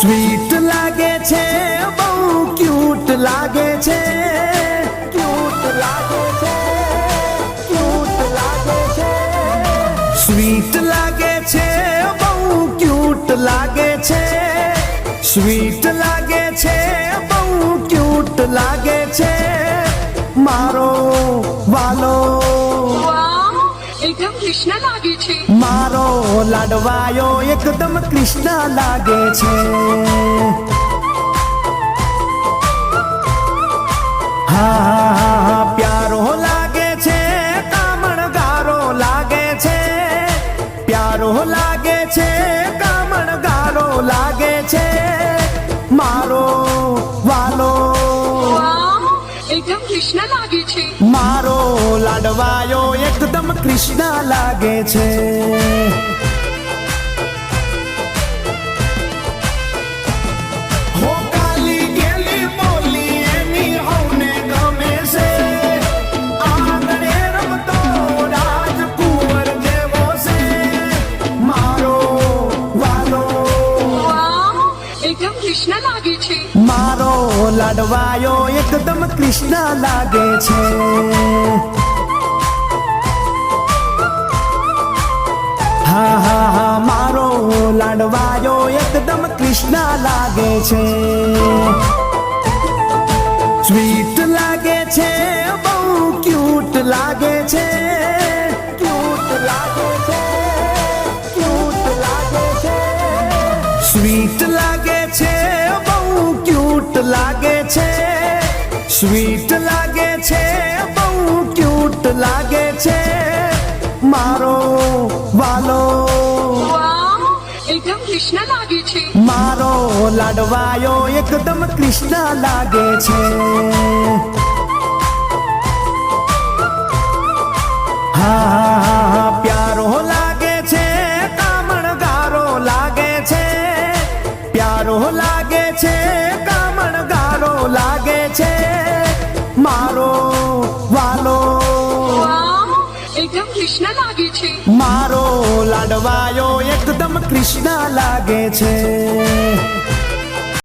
Sweet લાગે છે, બહુ ક્યુટ લાગે છે. ક્યુટ લાગે છે, ક્યુટ લાગે છે. સ્વીટ લાગે છે, બહુ ક્યુટ લાગે છે. સ્વીટ લાગે છે, બહુ ક્યુટ લાગે છે. મારો કૃષ્ણ લાગે છે. મારો લાડવાયો એકદમ કૃષ્ણ લાગે છે. હા હા હા પ્યારો લાગે છે કામણ ગારો લાગે છે. પ્યારો લાગે છે કામણ ગારો લાગે છે. કૃષ્ણ લાગે છે. મારો લાડવાયો એકદમ કૃષ્ણ લાગે છે. કૃષ્ણ લાગે છે. મારો લાડવાયો એકદમ કૃષ્ણ લાગે છે. હા હા હા, મારો લાડવાયો એકદમ કૃષ્ણ લાગે છે. સ્વીટ લાગે છે, બહુ ક્યુટ લાગે છે. ક્યુટ લાગે છે, ક્યુટ લાગે છે. સ્વીટ લાગે ક્યુટ લાગે છે સ્વીટ લાગે છે બહુ ક્યુટ લાગે છે. મારો વાલો એકદમ કૃષ્ણ લાગે છે. મારો લાડવાયો એકદમ કૃષ્ણ લાગે છે. હા પ્યારો લાગે છે કામણગારો લાગે છે. પ્યારો લાગે છે એકદમ કૃષ્ણ લાગે છે. મારો લાડવાયો એકદમ કૃષ્ણ લાગે છે.